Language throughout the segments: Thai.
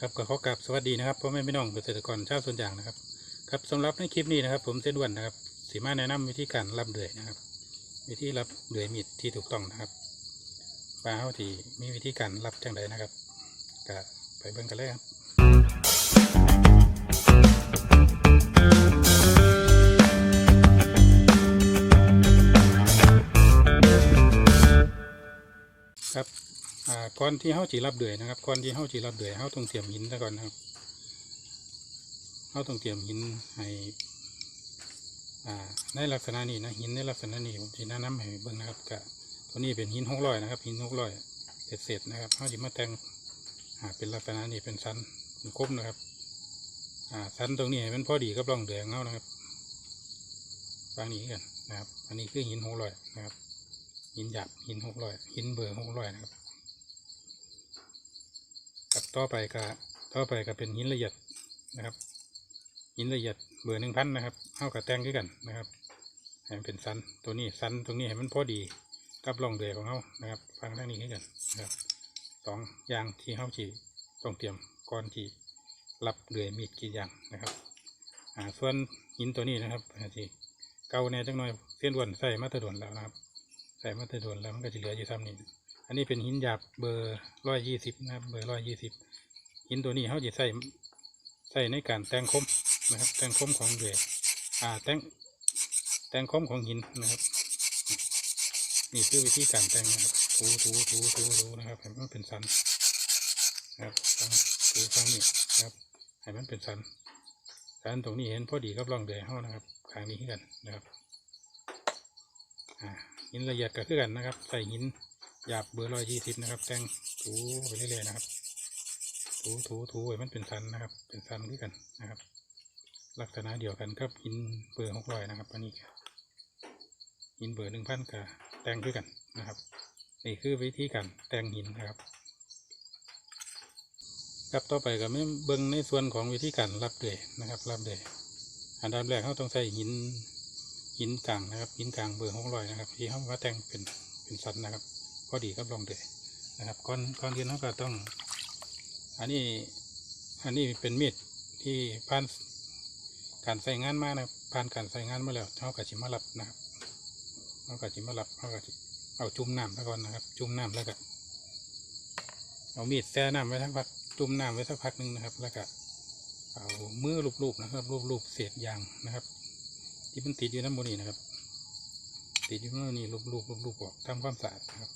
ครับก็ขอกราบสวัสดีนะครับพ่อแม่พี่น้องเกษตรกรชาวสวนยางนะครับครับสำหรับในคลิปนี้นะครับ ผมเส้นด่วนนะครับสีมาแนะนำวิธีการรับเดือยนะครับ วิธีรับเดือยมีดที่ถูกต้องนะครับปลาเฮาที่มีวิธีการรับจังไดนะครับก็ไปเบิ่งกันเลยครับครับ ก่อนที่เฮาจีรับเดือยนะครับก่อนที่เฮาจีรับเดือยเฮาต้องเตรียมหินซะก่อนนะครับเฮาต้องเตรียมหินให้อ่าในลักษณะนี้นะหินในลักษณะนี้ผมจะแนะนำให้เบิ่งนะครับกะตัวนี้เป็นหินหกร้อยนะครับ หินหกร้อยเศษๆนะครับเฮาจะมาแต่งอ่าเป็นลักษณะนี้เป็นสันเป็นคมนะครับอ่าสันตรงนี้ให้มันพอดีกับร่องเดือยของเฮานะครับวางนี้กันนะครับ อันนี้คือหินหกร้อยนะครับหินหยาบหินหกร้อยหินเบอร์หกร้อยนะครับ ต่อไปก็ต่อไปก็เป็นหินละเอียดนะครับ หินละเอียดเบอร์หนึ่งพันนะครับเข้ากับแตงด้วยกันนะครับให้มันเป็นสันตัวนี้สันตรงนี้ให้มันพอดีกับร่องเดือยของเขานะครับ ฟังทางนี้ให้กันนะครับสองอย่างที่เขาจีต้องเตรียมก่อนที่รับเดือยมีดกี่อย่างนะครับอ่าส่วนหินตัวนี้นะครับอาจจะเก่าแน่จังหน่อยเส้นด่วนใส่มาตรด่วนแล้วนะครับ ใส่มาแตะโดนแล้วมันก็จะเหลืออยู่ซ้ำนี่ อันนี้เป็นหินหยาบเบอร์ร้อยยี่สิบนะครับ เบอร์ร้อยยี่สิบหินตัวนี้เขาจะใส่ใส่ในการแต่งคมนะครับ แต่งคมของเดืออ่าแต่งแต่งคมของหินนะครับ นี่คือวิธีการแต่งนะครับถูถูถูถูถูนะครับให้มันเป็นสันนะครับฟังถูฟังนี่นะครับให้มันเป็นสันสันตรงนี้เห็นพอดีกับร่องเดือยเขานะครับขางนี้ให้กันนะครับ อ่าหินละเอียดก็คือกันนะครับ ใส่หิน หยาบเบอร์ร้อยยี่สิบนะครับ แต่งถูไปเรื่อยๆนะครับ ถูถูถูให้มันเป็นสันนะครับ เป็นสันด้วยกันนะครับ ลักษณะเดียวกันกับหินเบอร์หกร้อยนะครับอันนี้ก็หินเบอร์หนึ่งพันกับแต่งด้วยกันนะครับนี่คือวิธีการแต่งหินนะครับครับต่อไปก็ไม่เบิ่งในส่วนของวิธีการรับเดือยนะครับ รับเดือยอันดับแรกเขาต้องใส่หินหินกลางนะครับหินกลางเบอร์หกร้อยนะครับที่เขาว่าแต่งเป็นเป็นสันนะครับ พอดีกับรองเดือยนะครับก่อนก่อนเรียนเขาก็ต้อง อันนี้อันนี้เป็นมีดที่ผ่านการใส่งานมานะครับผ่านการใส่งานมาแล้วเขาก็จิมารับนะครับเขาก็จิมารับเขาก็จิเอาจุ่มน้ำแล้วก่อนนะครับ จุ่มน้ำแล้วก็เอามีดแช่น้ำไว้สักพักจุ่มน้ำไว้สักพักหนึ่งนะครับ แล้วก็เอามือลูบๆนะครับลูบๆเศษยางนะครับ ที่มันติดอยู่น้ำบนนี้นะครับ ติดอยู่น้ำนี้ลูบลูบลูบลูบออกทำความสะอาดนะครับ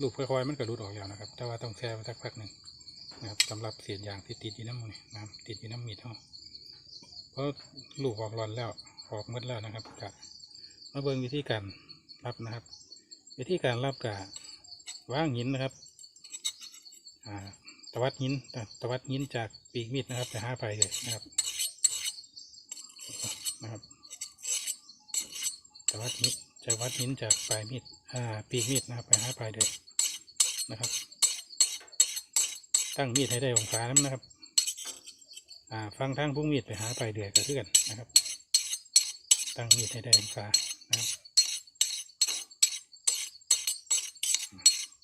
ลูบค่อยๆมันก็รุดออกแล้วนะครับ แต่ว่าต้องแช่ไว้สักพักหนึ่งนะครับสำหรับเศษยางที่ติดอยู่น้ำบนนี้นะครับติดอยู่น้ำมีดเขาเพราะลูกออกร้อนแล้วออกหมดแล้วนะครับกะมาเบิ่งวิธีการรับนะครับ วิธีการรับกะวางหินนะครับอ่าตวัดหินตวัดหินจากปีกมีดนะครับไปหาไปเลยนะครับนะครับจะวัดหินจะวัดหินจากปลายมีดอ่าปีกมีดนะครับไปห้าปลายเดือย นะครับ ตั้งมีดให้ได้องศานั้นนะครับ อ่า ฟังทางพุ่งมีดไปหาปลายเดือยก็คือนนะครับ ตั้งมีดให้ได้องศานะครับ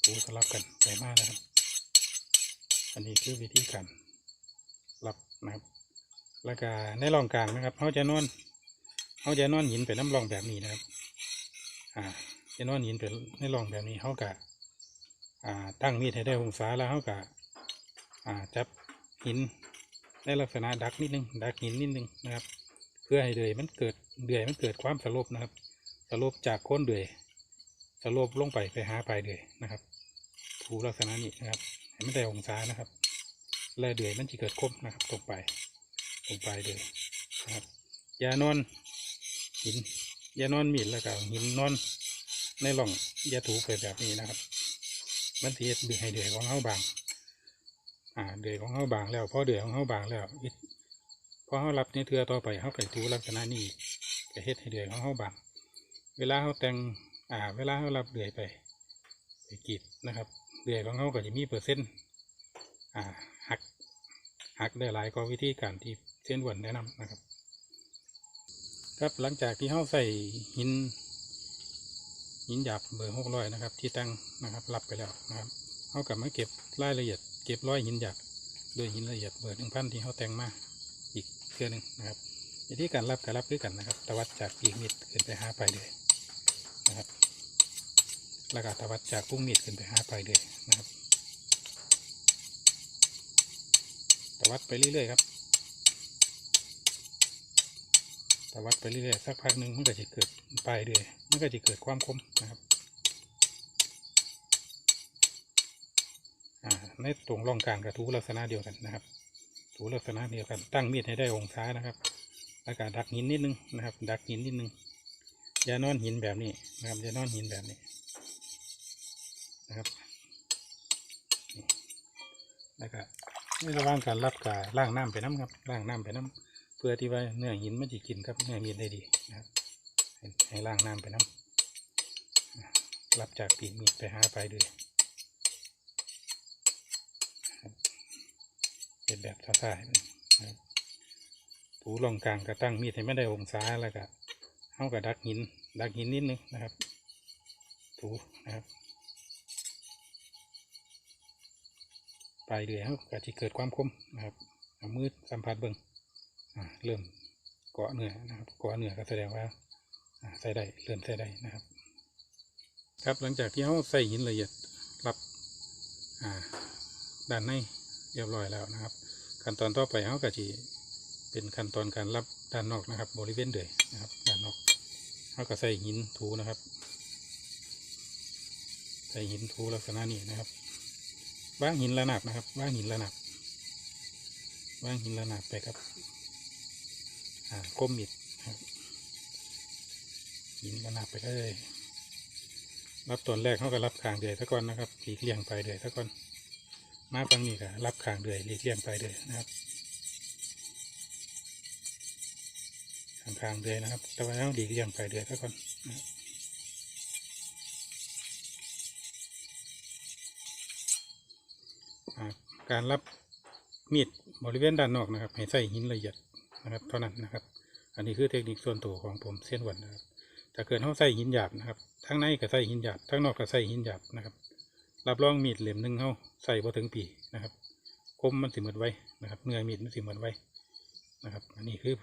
ปูสลับกันไปมากนะครับ อันนี้คือวิธีการรับนะครับ แล้วก็ในร่องกลางนะครับเขาจะนอนเขาจะนอนหินเป็นน้ำรองแบบนี้นะครับ อ่าจะนอนหินเป็นในรองแบบนี้เขากะ อ่าตั้งมีดให้ได้องศาแล้วเขากะอ่าจับหินในลักษณะดักนิดนึงดักหินนิดนึงนะครับ เพื่อให้เดือยมันเกิดเดือยมันเกิดความสลบนะครับ สลบจากโคนเดือยสลบลงไปไปหาปลายเดือยนะครับถูลักษณะนี้นะครับให้มันได้องศานะครับและเดือยมันจะเกิดคมนะครับตรงไปตรงปเดือยนะครับอย่านอนหินอย่านอนมีดแล้วก็หินนอนในร่องอย่าถูไปแบบนี้นะครับ มันเฮ็ดเดือยให้เดือยของเขาบาง อ่า เดือยของเขาบางแล้วพอเดือยของเขาบางแล้วพอเขารับในเทือต่อไปเขาไก็ถูลักษณะนี้จะเฮ็ดให้เดือยของเขาบาง เวลาเขาแต่งอ่า เวลาเขารับเดือยไปไปกีดนะครับเดือยของเขาก็จะมีเปอร์เซ็นต์อ่าหักหักได้หลายกว่าวิธีการที่เส้นวนแนะนำนะครับ ครับหลังจากที่เขาใส่หิน หินหยาบเบอร์หกร้อยนะครับ ที่ตั้งนะครับรับไปแล้วนะครับเขากลับมาเก็บรายละเอียดเก็บร้อยหินหยาบด้วยหินละเอียดเบอร์หนึ่งพันที่เขาแต่งมาอีกเครือหนึ่งนะครับวิธีการรับการรับด้วยกันนะครับตวัดจากปีกมีดขึ้นไปหาไปเดือยนะครับแล้วก็ตวัดจากพุ่งมีดขึ้นไปหาไปเดือยนะครับตวัดไปเรื่อยๆครับตวัดไปเรื่อยๆสักพักหนึ่งมันก็จะเกิดไปเดือย มันก็จะเกิดความคมนะครับอ่าในตรงร่องกลางกระทูลักษณะเดียวกันนะครับ ถูลักษณะเดียวกัน ตั้งมีดให้ได้องศานะครับแล้วก็ดักหินนิดนึงนะครับ ดักหินนิดนึงอย่านอนหินแบบนี้นะครับอย่านอนหินแบบนี้นะครับแล้วก็ในระหว่างการรับกับล่างน้ำไปน้ำครับล่างน้ำไปน้ำเพื่อที่ว่าเนื้อหินมันจะกินครับเนื้อมีดได้ดีนะครับ ให้ล่างน้ำไปน้ำรับจากปีกมีดไปหาไปลายเลยเป็นแบบท่าๆนะครับถูรองกลางก็ตั้งมีดให้ไม่ได้องศาแล้วก็เข้ากับดักหิน ดักหินนิดนึงนะครับ ถูนะครับปลายเดือยเขาก็จะเกิดความคมนะครับเอามือสัมผัสเบิ้งอ่าเริ่มเกาะเหนือนะครับเกาะเหนือก็แสดงว่า ใส่ได้เริ่มใส่ได้นะครับ ครับหลังจากที่เขาใส่หินละเอียดรับด้านในเรียบร้อยแล้วนะครับ ขั้นตอนต่อไปเขาก็จะเป็นขั้นตอนการรับด้านนอกนะครับ บริเวณเดือยนะครับ ด้านนอกเขาก็ใส่หินถูนะครับ ใส่หินถูลักษณะนี้นะครับว่างหินระนาบนะครับว่างหินระนาบว่างหินระนาบไปครับอ่าก้มมิดครับ หินระนาบไปเลยรับตอนแรกเขาก็รับคางเดือยซะก่อนนะครับสีเลี่ยงไปเดือยซะก่อนมาฟังนี่ก็รับขางเดือยเรียกเลี่ยงไปเดือยนะครับขางขางเดือยนะครับ แต่ว่าต้องดีกเลี่ยงไปเดือยซะก่อนการรับมีดบริเวณด้านนอกนะครับ ให้ใส่หินละเอียดนะครับ เท่านั้นนะครับ อันนี้คือเทคนิคส่วนตัวของผมเส้นวันนะครับ ถ้าเกิดเขาใส่หินหยาบนะครับทั้งในก็ใส่หินหยาบทั้งนอกก็ใส่หินหยาบนะครับ รับรองมีดเหลี่ยมหนึ่งเขาใส่พอถึงปีนะครับ คมมันสิเหมือนไว้นะครับเนื้อมีดมันสิเหมือนไว้นะครับ อันนี้คือ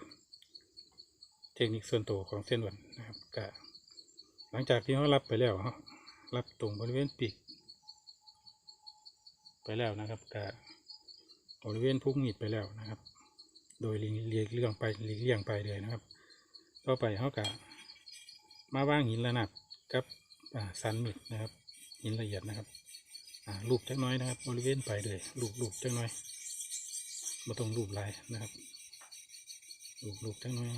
เทคนิคส่วนตัวของเส้นหวนนะครับก็หลังจากที่เขารับไปแล้วเขารับตรงบริเวณปีกไปแล้วนะครับก็บริเวณพุกมีดไปแล้วนะครับ โดยเลียงเลี่ยงไปเลี่ยงไปเลยนะครับ ต่อไปเขาก็ มาว่างหินระนาบกับสันมีดนะครับ หินละเอียดนะครับอ่าลูบจักน้อยนะครับ บริเวณไปเลยลูบลูบจักน้อยมาต้องลูบหลายนะครับลูบลูบจักน้อย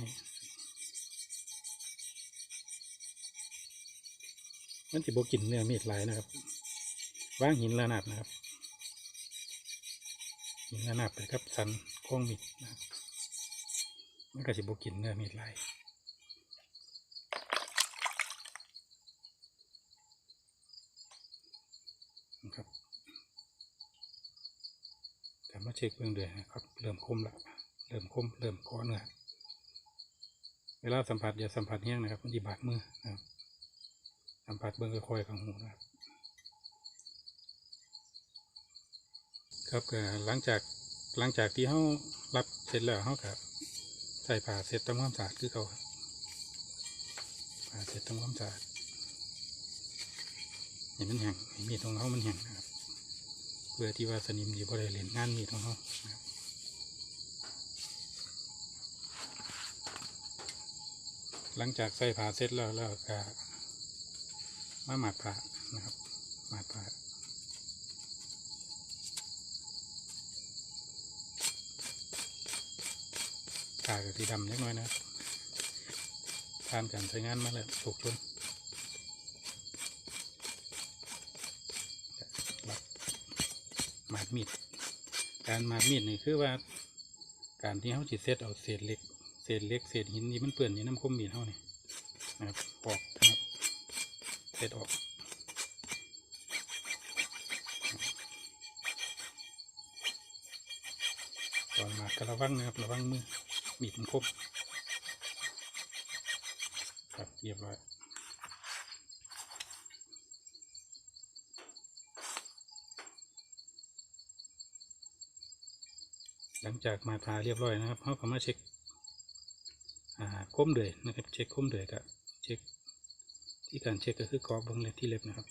มันจะบกินเนื้อมีดลายนะครับว่างหินระนาบนะครับหินระนาบไปครับสันโค้งมีดนะครับมันก็จะบกินเนื้อมีดลาย นะครับแต่มาเช็คเบื้องเดือยนะครับ เริ่มคมละเริ่มคมเริ่มก้อเนื้อเวลาสัมผัสอย่าสัมผัสแห้งนะครับมันจะบาดมือนะครับสัมผัสเบื้องค่อยๆของหูนะครับครับหลังจากหลังจากที่เขารับเสร็จแล้วเขาก็ใส่ผ้าเสร็จทำความสะอาดคือเขาผ้าเสร็จทำความสะอาด เห็นมันแห้งให้มีดของเขามันแห้งนะครับ เพื่อที่ว่าสนิมอยู่บริเวณงานมีดของเขานะครับหลังจากใส่ผ้าเสร็จแล้วแล้วก็มาหมาดผ้านะครับหมาดผ้าผ้ากับสีดำเล็กน้อยนะครับผ่านการใช้งานมาแล้วถูกชนบห มีด การมามีดนี่คือว่า การที่เขาจิตเซตเอาเศษเหล็ก เศษเหล็กเศษหินที่มันเปื่อนอยู่น้ำคมมีดเขานี่นะครับออกนะครับเศษออกตอนมากระวังนะครับระวังมือมีดมันคมครับเรียบร้อย หลังจากมาทาเรียบร้อยนะครับเขาก็มาเช็คอ่าคมเดือยนะครับเช็คคมเดือยกับเช็คที่การเช็คก็คือกรอบเบิ้งเล็บที่เล็บนะครับ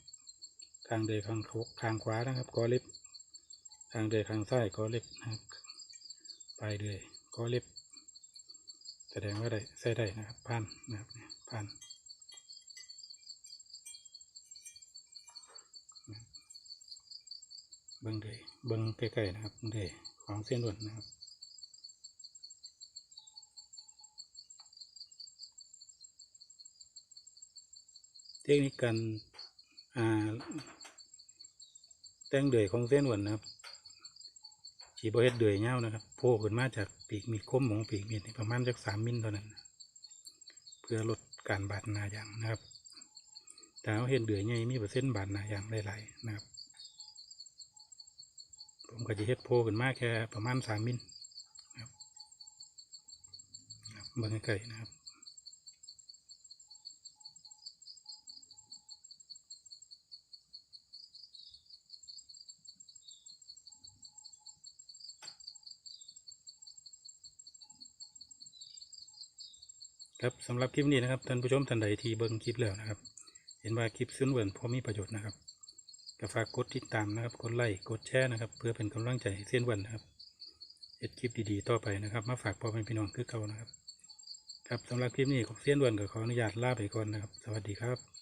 ข้างเดือยข้างขวข้างขวานะครับกอเล็บข้างเดือยข้างซ้ายกอเล็บนะครับปลายเดือยกอเล็บ แสดงว่าได้ใส่ได้นะครับพันนะครับพันเบิ้งเดือยเบิ้งใกล้ๆนะครับเดือย ของเส้นด่วนนะครับเทคนิคการแต่งเดือยของเส้นหวนนะครับฉีบเฮ็ดเดือยเงานะครับโผล่ขึ้นมาจากปีกมีดคมของปีกมีดประมาณจากสามมิลเท่านั้น เพื่อลดการบาดนาอย่างนะครับแต่เอาเห็นเดือยใหญ่มีเปอร์เซ็นต์บาดนาอย่างหลายๆนะครับ ผมก็จะเฮ็ดโผล่ขึ้นมาแค่ประมาณสามมิลนะครับบเบิ่งใกล้ๆนะครับครับสำหรับคลิปนี้นะครับท่านผู้ชมท่านใดที่เบิ่งคลิปแล้วนะครับ เห็นว่าคลิปซึ้นเวิร์นพอมีประโยชน์นะครับ ก็ฝากกดติดตามนะครับ กดไลค์กดแชร์นะครับ เพื่อเป็นกำลังใจให้เส้นวันนะครับเอ็ดคลิปดีๆต่อไปนะครับ มาฝากพ่อแม่พี่น้องคือเก่านะครับ ครับสำหรับคลิปนี้ของเส้นวันก็ขออนุญาตลาไปก่อนนะครับ สวัสดีครับ